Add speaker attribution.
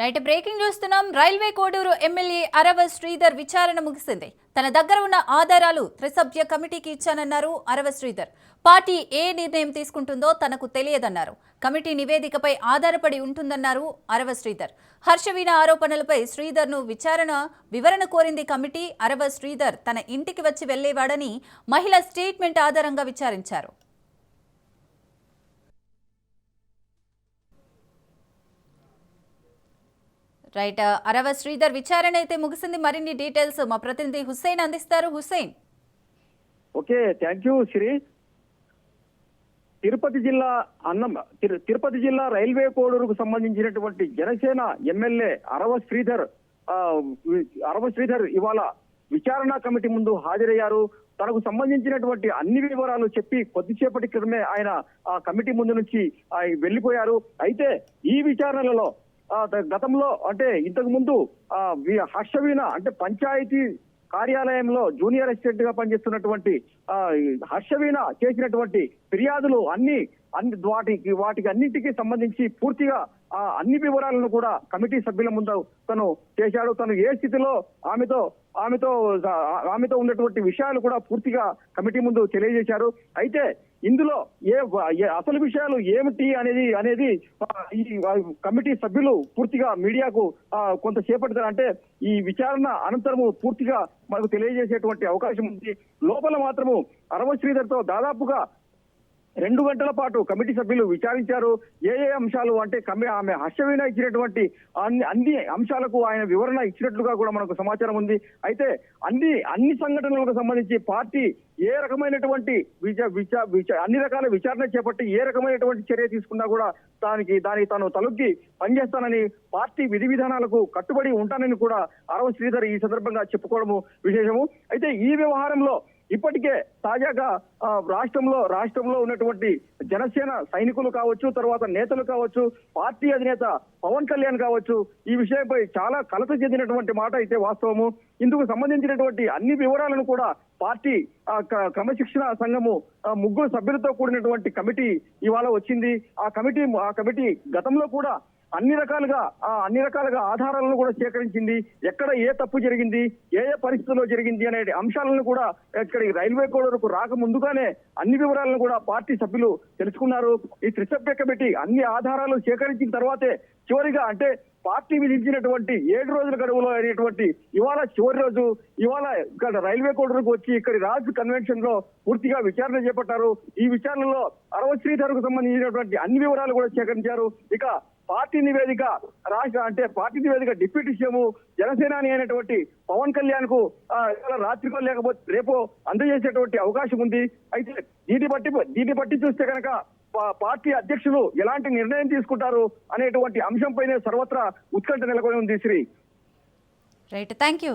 Speaker 1: Right breaking చూస్తున్నాం railway Koduru MLA Arava Sridhar విచారణ ముగిసింది. తన దగ్గర ఉన్న ఆధారాలు త్రిసభ్య కమిటీకి ఇచ్చానన్నారు అరవ శ్రీధర్. పార్టీ ఏ నిర్ణయం తీసుకుంటుందో తనకు తెలియదన్నారు. కమిటీ నివేదికపై ఆధారపడి ఉంటుందన్నారు అరవ శ్రీధర్. హర్షవీణ ఆరోపణలపై శ్రీధర్ను విచారణ వివరణ కోరింది కమిటీ. అరవ శ్రీధర్ తన ఇంటికి వచ్చి వెళ్ళేవాడని మహిళ స్టేట్మెంట్ ఆధారంగా విచారించారు. రైట్ అరవ శ్రీధర్ విచారణ అయితే ముగిసింది. మరిన్ని డీటెయిల్స్ మా ప్రతినిధి హుస్సేన్ అందిస్తారు. Hussain.
Speaker 2: Okay thank you Shri. Tirupati జిల్లా అన్నం తిరు- తిరుపతి జిల్లా రైల్వే కోడూరుకు సంబంధించినటువంటి జనసేన ఎమ్మెల్యే అరవ శ్రీధర్ అరవ శ్రీధర్ ఇవాళ విచారణ కమిటీ ముందు హాజరయ్యారు. తనకు సంబంధించినటువంటి అన్ని వివరాలు చెప్పి కొద్దిసేపటి క్రితమే ఆయన ఆ కమిటీ ముందు నుంచి ఆ, వెళ్ళిపోయారు. అయితే ఈ విచారణలలో గతంలో అంటే ఇంతకు ముందు ఆ, వి- హర్షవీణ అంటే పంచాయతీ కార్యాలయంలో జూనియర్ అసిస్టెంట్గా పనిచేస్తున్నటువంటి ఆ, హర్షవీణ చేసినటువంటి ఫిర్యాదులు అన్ని అన్ని వాటికి వాటికి అన్నింటికి సంబంధించి పూర్తిగా ఆ అన్ని వివరాలను కూడా కమిటీ సభ్యుల ముందు తను చేశాడు. తను ఏ స్థితిలో ఆమెతో ఆమెతో ఆమెతో ఉన్నటువంటి విషయాలు కూడా పూర్తిగా కమిటీ ముందు తెలియజేశారు. అయితే ఇందులో ఏ అసలు విషయాలు ఏమిటి అనేది అనేది ఈ కమిటీ సభ్యులు పూర్తిగా మీడియాకు కొంతసేపటి అంటే ఈ విచారణ అనంతరము పూర్తిగా మనకు తెలియజేసేటువంటి అవకాశం ఉంది. లోపల మాత్రము అరవ శ్రీధర్తో దాదాపుగా రెండు గంటల పాటు కమిటీ సభ్యులు విచారించారు. ఏ ఏ అంశాలు అంటే కమి ఆమె హర్షవీణ ఇచ్చినటువంటి అన్ని అన్ని అంశాలకు ఆయన వివరణ ఇచ్చినట్లుగా కూడా మనకు సమాచారం ఉంది. అయితే అన్ని అన్ని సంఘటనలకు సంబంధించి పార్టీ ఏ రకమైనటువంటి అన్ని రకాల విచారణ చేపట్టి ఏ రకమైనటువంటి చర్య తీసుకున్నా కూడా దానికి దానికి తాను తలొగ్గి పనిచేస్తానని పార్టీ విధి విధానాలకు కట్టుబడి ఉంటానని కూడా అరవ శ్రీధర్ ఈ సందర్భంగా చెప్పుకోవడము విశేషము. అయితే ఈ వ్యవహారంలో ఇప్పటికే తాజాగా రాష్ట్రంలో రాష్ట్రంలో ఉన్నటువంటి జనసేన సైనికులు కావచ్చు తర్వాత నేతలు కావచ్చు పార్టీ అధినేత పవన్ కళ్యాణ్ కావచ్చు ఈ విషయంపై చాలా కలత చెందినటువంటి మాట అయితే వాస్తవము. ఇందుకు సంబంధించినటువంటి అన్ని వివరాలను కూడా పార్టీ ఆ, క్రమశిక్షణ సంఘము ముగ్గురు సభ్యులతో కూడినటువంటి కమిటీ ఇవాళ వచ్చింది. ఆ కమిటీ ఆ కమిటీ గతంలో కూడా అన్ని రకాలుగా ఆ అన్ని రకాలుగా ఆధారాలను కూడా సేకరించింది. ఎక్కడ ఏ తప్పు జరిగింది ఏ ఏ పరిస్థితుల్లో జరిగింది అనే అంశాలను కూడా ఇక్కడ రైల్వే కోడలకు రాక ముందుగానే అన్ని వివరాలను కూడా పార్టీ సభ్యులు తెలుసుకున్నారు. ఈ త్రిసభ్యక పెట్టి అన్ని ఆధారాలు సేకరించిన తర్వాతే చివరిగా అంటే పార్టీ విధించినటువంటి ఏడు రోజుల గడువులో అయినటువంటి ఇవాళ చివరి రోజు ఇవాళ ఇక్కడ రైల్వే కోడలకు వచ్చి ఇక్కడి రాజ్ కన్వెన్షన్లో పూర్తిగా విచారణ చేపట్టారు. ఈ విచారణలో అరవ శ్రీధర్కు సంబంధించినటువంటి అన్ని వివరాలు కూడా సేకరించారు. ఇక పార్టీ నివేదిక రాష్ట్ర అంటే పార్టీ నివేదిక డిప్యూటీ సీఎం జనసేనాని అయినటువంటి పవన్ కళ్యాణ్కు రాత్రికో లేకపోతే రేపు అందజేసేటువంటి అవకాశం ఉంది. అయితే దీన్ని బట్టి దీన్ని బట్టి చూస్తే కనుక పార్టీ అధ్యక్షులు ఎలాంటి నిర్ణయం తీసుకుంటారు అనేటువంటి అంశంపైనే సర్వత్రా ఉత్కంఠ నెలకొని ఉంది శ్రీ.
Speaker 1: Right thank you